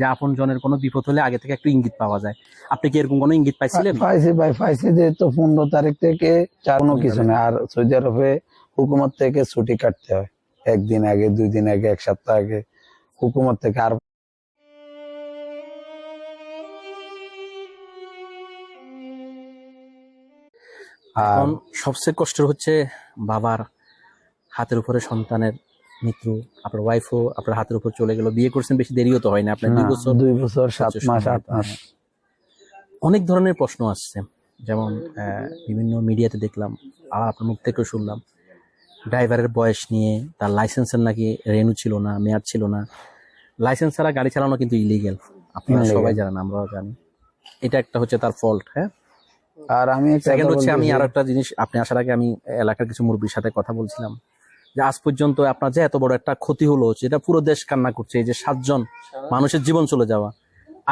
যে আপন জনের কোনো বিপদ হলে আগে থেকে একটু ইঙ্গিত পাওয়া যায়। আপনি কি এরকম কোনো ইঙ্গিত পাইছিলেন? পাইছি ভাই পাইছি যে তো পনেরো তারিখ থেকে চার কোনো কিছু নেই। আর সৌদি আরবে হুকুমত থেকে ছুটি কাটতে হয়। একদিন আগে দুই দিন আগে এক সপ্তাহ আগে হুকুমত থেকে। আর আর এখন সবচেয়ে কষ্ট হচ্ছে বাবার হাতের উপরে সন্তানের মৃত্যু আপনার ওয়াইফও আপনার হাতের উপর চলে গেল। বিয়ে করছেন বেশি দেরিও তো হয় না আপনার দুই বছর দুই বছর সাত মাস আট মাস। অনেক ধরনের প্রশ্ন আসছে। যেমন বিভিন্ন মিডিয়াতে দেখলাম আর আপনার মুখ থেকেও শুনলাম ড্রাইভারের বয়স নিয়ে তার লাইসেন্সের নাকি রেনু ছিল না মেয়াদ ছিল না। লাইসেন্স ছাড়া গাড়ি চালানো কিন্তু ইলিগেল আপনারা সবাই জানেন আমরাও জানি। এটা একটা হচ্ছে তার ফল্ট হ্যাঁ? আর আমি সেকেন্ড হচ্ছে আমি আর একটা জিনিস আপনি আসার আগে আমি এলাকার কিছু মুরব্বীর সাথে কথা বলছিলাম। যে আজ পর্যন্ত আপনার যে এত বড় একটা ক্ষতি হলো যেটা পুরো দেশ কান্না করছে এই যে সাতজন মানুষের জীবন চলে যাওয়া।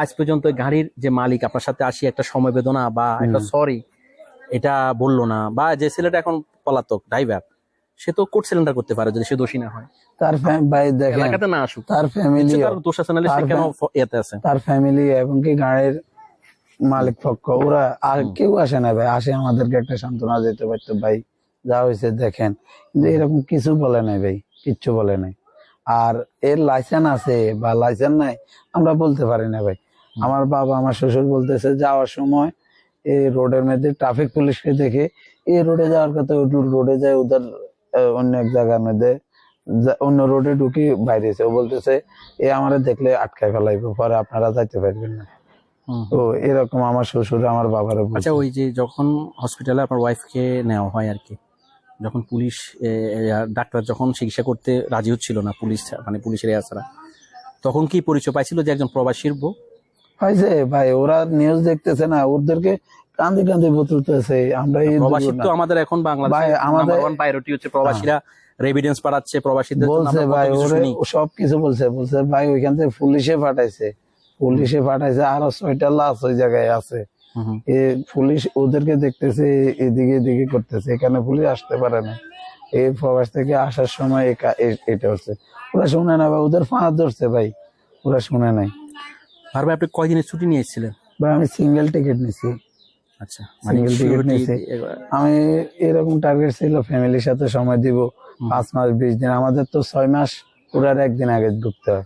আজ পর্যন্ত গাড়ির যে মালিক আপনার সাথে আসি একটা সমবেদনা বা একটা সরি এটা বলল না। বা যে ছেলেটা এখন পলাতক ড্রাইভার সে তো কোর্ট সিলিন্ডার করতে পারে যদি সে দোষী না হয়। তার ভাই দেখেন এলাকাতে না আসুক। তার ফ্যামিলি তার দোষ আছে সে কেন ইয়েতে আছে? তার ফ্যামিলি এবং কি গাড়ির মালিক পক্ষ ওরা আর কেউ আসে না ভাই আসে আমাদেরকে একটা সান্ত্বনা দিতে পারতো ভাই। যা হয়েছে দেখেন। কিন্তু এরকম কিছু বলে নাই ভাই কিচ্ছু বলে নাই। আর এর লাইসেন্স আছে বা লাইসেন্স নাই আমরা বলতে পারি না ভাই। আমার বাবা আমার শ্বশুর বলতেছে যাওয়ার সময় এই রোডের মধ্যে ট্রাফিক পুলিশকে দেখে এই রোডে যাওয়ার কথা ওই রোডে যায় ওদের অন্য এক জায়গার মধ্যে অন্য রোডে ঢুকি বাইরেছে ও বলতেছে এ আমারে দেখলে আটকায় ফেলাইবো পরে আপনারা যাইতে পারবেন না। তো এরকম আমার শ্বশুর আমার বাবার। আচ্ছা ওই যে যখন হসপিটালে আপনার ওয়াইফকে নেওয়া হয় আর কি যখন পুলিশ ডাক্তার যখন চিকিৎসা করতে রাজি হচ্ছিল না পুলিশ মানে পুলিশের এছাড়া তখন কি পরিচয় পাইছিল যে একজন প্রবাসীর বউ হয়েছে ভাই ওরা নিউজ দেখতেছে না ওদেরকে কান্দি কান্দি বতুলতেছে আমরা প্রবাসী তো আমাদের এখন বাংলাদেশে ভাই, আমাদের- প্রায়োরিটি হচ্ছে প্রবাসীরা রেভিডেন্স পাঠাচ্ছে প্রবাসীদের বলছে ভাই ওরে শুনি। সব কিছু বলছে বলছে ভাই ওইখান থেকে পুলিশে পাঠাইছে পুলিশে পাঠাইছে আরও ছয়টা লাশ ওই জায়গায় আছে। এ পুলিশ ওদেরকে দেখতেছে এদিকে এদিকে করতেছে এখানে পুলিশ আসতে পারে না। এই প্রবাস থেকে আসার সময় এটা হচ্ছে। ওরা শুনে না ভাই ওদের ফাঁস ধরছে ভাই। ওরা শুনে নাই। আর ভাই আপনি কয়দিনের ছুটি নিয়ে এসেছিলেন ভাই আমি সিঙ্গেল টিকিট নিছি আচ্ছা surety- নিয়েছে। এ- আমি এরকম টার্গেট ছিল ফ্যামিলির সাথে সময় দিব। পাঁচ মাস বিশ দিন। আমাদের তো ছয় মাস পুরার একদিন আগে ঢুকতে হয়।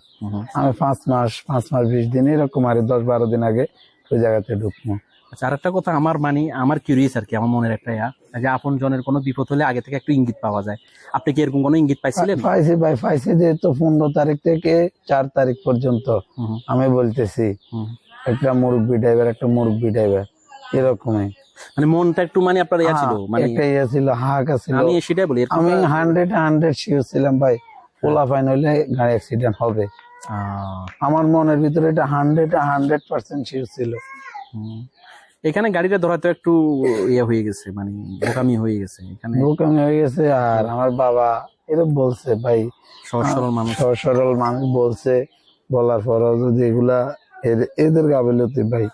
আমি পাঁচ মাস পাঁচ মাস বিশ দিন এরকম আর দশ বারো দিন আগে ওই জায়গাতে ঢুকবো। আচ্ছা আর একটা কথা আমার মানে আমার কিউরিয়াস আর কি আমার মনের একটা ইয়া যে আপন জনের কোনো বিপদ হলে আগে থেকে একটু ইঙ্গিত পাওয়া যায়। আপনি কি এরকম কোনো ইঙ্গিত পাইছিলেন? পাইছি ভাই পাইছি যে তো পনেরো তারিখ থেকে চার তারিখ পর্যন্ত আমি বলতেছি একটা মুরব্বি ড্রাইভার একটা মুরব্বি ড্রাইভার এরকমই। মানে মনটা একটু মানে আপনার ইয়া ছিল হ্যাঁ, মানে একটা ইয়ে ছিল হাহাকা ছিল। আমি সেটাই বলি আমি হান্ড্রেড হান্ড্রেড শিওর ছিলাম ভাই পোলা ফাইন হইলে গাড়ি অ্যাক্সিডেন্ট হবে। আমার মনের ভিতরে এটা হান্ড্রেড হান্ড্রেড পার্সেন্ট শিওর ছিল। এখানে গাড়িটা ধরা তো একটু ইয়ে হয়ে গেছে মানে বোকামি হয়ে গেছে। এখানে বোকামি হয়ে গেছে আর আমার বাবা এরকম বলছে ভাই সরল মানুষ। সরল মানুষ বলছে বলার পরও যদি এগুলা এদের- এদের গাফিলতি ভাই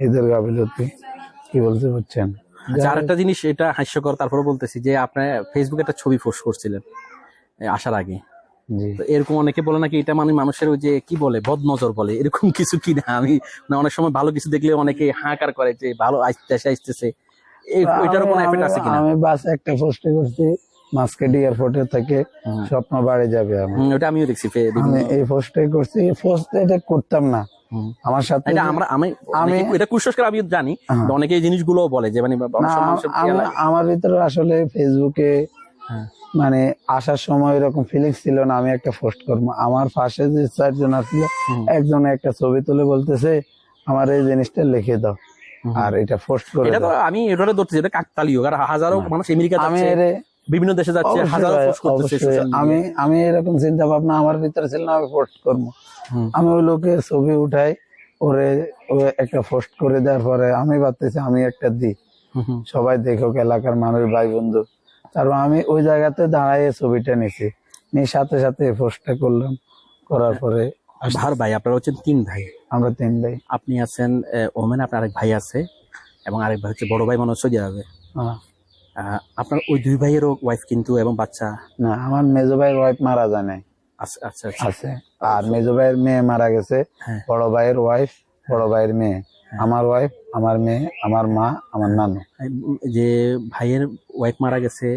এদের গাফিলতি। কি বলছে পারছেন আচ্ছা আরেকটা জিনিস এটা হাস্যকর তারপরে বলতেছি যে আপনার ফেসবুকে একটা ছবি পোস্ট করছিলেন আসার আগে। এরকম অনেকে বলে নাকি এটা মানে মানুষের ওই যে কি বলে? বদ নজর বলে। এরকম কিছু কি না? আমি না অনেক সময় ভালো কিছু দেখলে অনেকে হাঁকার করে যে ভালো আসতেছে আসতেছে। ওইটারও কোনো এফেক্ট আছে কিনা? আমি বাস একটা পোস্টে করছি মাস্কেট এয়ারপোর্টে থেকে স্বপ্ন বাড়ি যাবে ওটা আমিও দেখছি আমি এই পোস্টে করছি এই পোস্ট এটা করতাম না। আমার সাথে এটা আমরা আমি আমি- এটা কুসংস্কার আমি জানি হ্যাঁ। অনেকে এই জিনিসগুলো বলে যে মানে। আমার ভিতরে আসলে ফেসবুকে। মানে আসার সময় এরকম ফিলিংস ছিল না আমি একটা পোস্ট করব। আমার পাশে যে চারজন আসলো একজন একটা ছবি তুলে বলতেছে আমার এই জিনিসটা লিখে দাও। আর এটা পোস্ট করে এটা তো আমি এটারে ধরতেছি এটা কাকতালীয়। কারণ হাজারো মানুষ আমেরিকা যাচ্ছে বিভিন্ন দেশে যাচ্ছে হাজারো পোস্ট করতেছে। আমি আমি এরকম চিন্তা ভাবনা আমার ভিতরে ছিল না আমি পোস্ট করব। আমি ওই লোকের ছবি উঠাই ওরে ও একটা পোস্ট করে দেওয়ার পরে আমি ভাবতেছি আমি একটা দিই। সবাই দেখুক এলাকার মানুষ ভাই বন্ধু তারপর আমি ওই জায়গাতে দাঁড়ায় ছবিটা নিছি। নিয়ে সাথে সাথে পোস্টটা করলাম। করার পরে ভার ভাই আপনারা হচ্ছেন তিন ভাই। আমরা তিন ভাই। আপনি আছেন ওমেন আপনার আরেক ভাই আছে এবং আরেক ভাই হচ্ছে বড় ভাই মনে হচ্ছে আরবে। হ্যাঁ। আপনার ওই দুই ভাইয়েরও ওয়াইফ কিন্তু এবং বাচ্চা? না আমার মেজো ভাইয়ের ওয়াইফ মারা যায় নাই আচ্ছা আচ্ছা আচ্ছা। আছে। আর মেজো ভাইয়ের মেয়ে মারা গেছে। হ্যাঁ। বড় ভাইয়ের ওয়াইফ বড় ভাইয়ের মেয়ে। আমার ওয়াইফ আমার মেয়ে আমার মা আমার নানু। যে ভাইয়ের ওয়াইফ মারা গেছে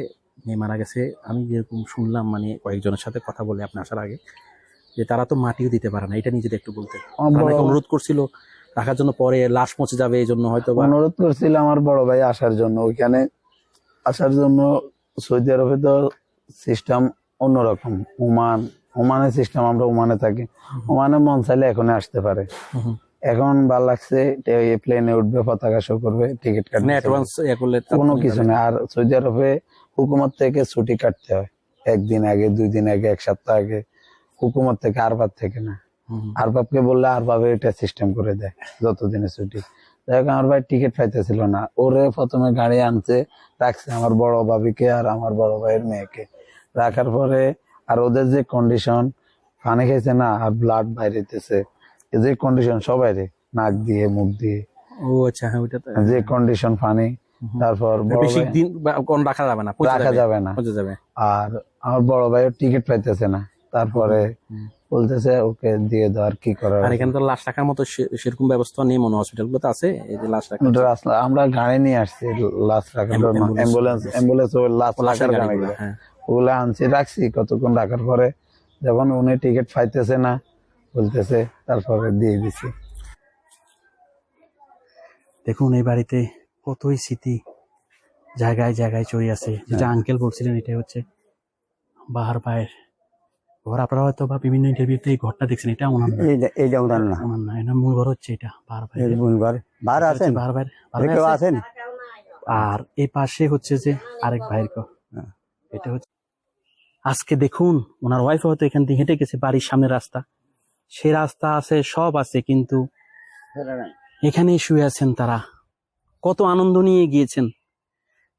মেয়ে মারা গেছে আমি যেরকম শুনলাম মানে কয়েকজনের সাথে কথা বলে আপনি আসার আগে যে তারা তো মাটিও দিতে পারে না এটা নিজেদের একটু বলতে। অনুরোধ করছিল রাখার জন্য পরে লাশ পৌঁছে যাবে এই জন্য হয়তো অনুরোধ করছিল আমার বড় ভাই আসার জন্য ওইখানে আসার জন্য সৌদি আরবে তো সিস্টেম অন্যরকম। ওমান ওমানের সিস্টেম আমরা ওমানে থাকি। ওমানে মন চাইলে এখনই আসতে পারে। এখন ভালো লাগছে প্লেনে উঠবে পতাকা শো করবে টিকিট কাটবে। অ্যাডভান্স করলে কোনো কিছু। নেই আর সৌদি আরবে হুকুমত থেকে ছুটি কাটতে হয়। একদিন আগে দুই দিন আগে এক সপ্তাহ আগে। হুকুমত থেকে আরবাব থেকে না। আরবাবকে বললে আরবাবে এটা সিস্টেম করে দেয় যত দিনের ছুটি হোক আমার ভাই টিকিট পাইতেছিল না। ওরে প্রথমে গাড়ি আনছে রাখছে আমার বড় ভাবিকে আর আমার বড় ভাইয়ের মেয়েকে। রাখার পরে আর ওদের যে কন্ডিশন পানি খাইছে না আর ব্লাড বাইরেতেছে। যে কন্ডিশন সবাই রে নাক দিয়ে মুখ দিয়ে। ও আচ্ছা হ্যাঁ ওইটা যে কন্ডিশন পানি তারপর বেশি দিন কোন রাখা যাবে না রাখা যাবে? না। যাবে। আর আমার বড় ভাইয়ের টিকিট পাইতেছে না। তারপরে বলতেছে ওকে দিয়ে দাও আর কি করার? আর এখানে তো লাশ রাখার মতো সেরকম ব্যবস্থা নেই মনে হসপিটাল গুলোতে আছে এই যে লাশ রাখার আমরা গাড়ি নিয়ে আসছি লাশ রাখার জন্য। অ্যাম্বুলেন্স। অ্যাম্বুলেন্স অ্যাম্বুলেন্স ও লাশ রাখার গাড়িগুলো হ্যাঁ। ওগুলো আনছি রাখছি কতক্ষণ রাখার পরে যখন উনি টিকিট পাইতেছে না বলতেছে তারপরে দিয়ে দিছি। দেখুন এই বাড়িতে কতই স্মৃতি জায়গায় জায়গায় চড়ে আছে। যেটা আঙ্কেল বলছিলেন এটাই হচ্ছে বাহার ভাইয়ের ঘর। আপনারা হয়তো বা বিভিন্ন ইন্টারভিউতে এই ঘরটা দেখছেন এটা ওনার না। এইটা এইটা ওনার না। ওনার না এটা মূল ঘর হচ্ছে এটা বাহার ভাই এই বুনবার বার আছেন? বাহার বাহার ভাই কেউ আছে? আছেন? আর এই পাশে হচ্ছে যে আরেক ভাইয়ের ঘর। হ্যাঁ। এটা হচ্ছে আজকে দেখুন ওনার ওয়াইফ হয়তো এখান থেকে হেঁটে গেছে বাড়ির সামনে রাস্তা। সে রাস্তা আছে সব আছে কিন্তু এখানেই শুয়ে আছেন তারা। কত আনন্দ নিয়ে গিয়েছেন।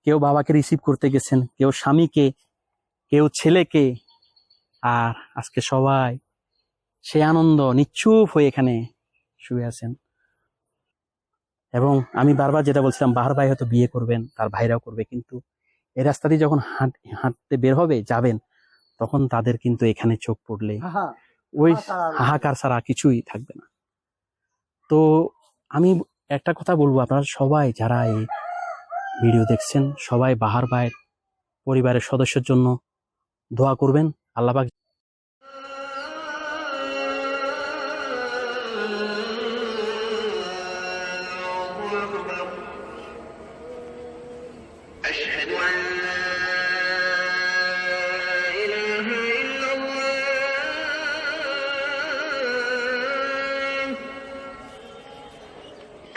কেউ বাবাকে রিসিভ করতে গেছেন কেউ স্বামীকে কেউ ছেলেকে। আর আজকে সবাই সে আনন্দ নিশ্চুপ হয়ে এখানে শুয়ে আছেন। এবং আমি বারবার যেটা বলছিলাম বাহার ভাই হয়তো বিয়ে করবেন তার ভাইরাও করবে কিন্তু এই রাস্তা দিয়ে যখন হাঁট হাঁটতে বের হবে যাবেন তখন তাদের কিন্তু এখানে চোখ পড়লে ওই হাহাকার ছাড়া কিছুই থাকবে না। তো আমি একটা কথা বলব আপনারা সবাই যারা এই ভিডিও দেখছেন সবাই বাহার ভাইয়ের পরিবারের সদস্যের জন্য দোয়া করবেন। আল্লাহ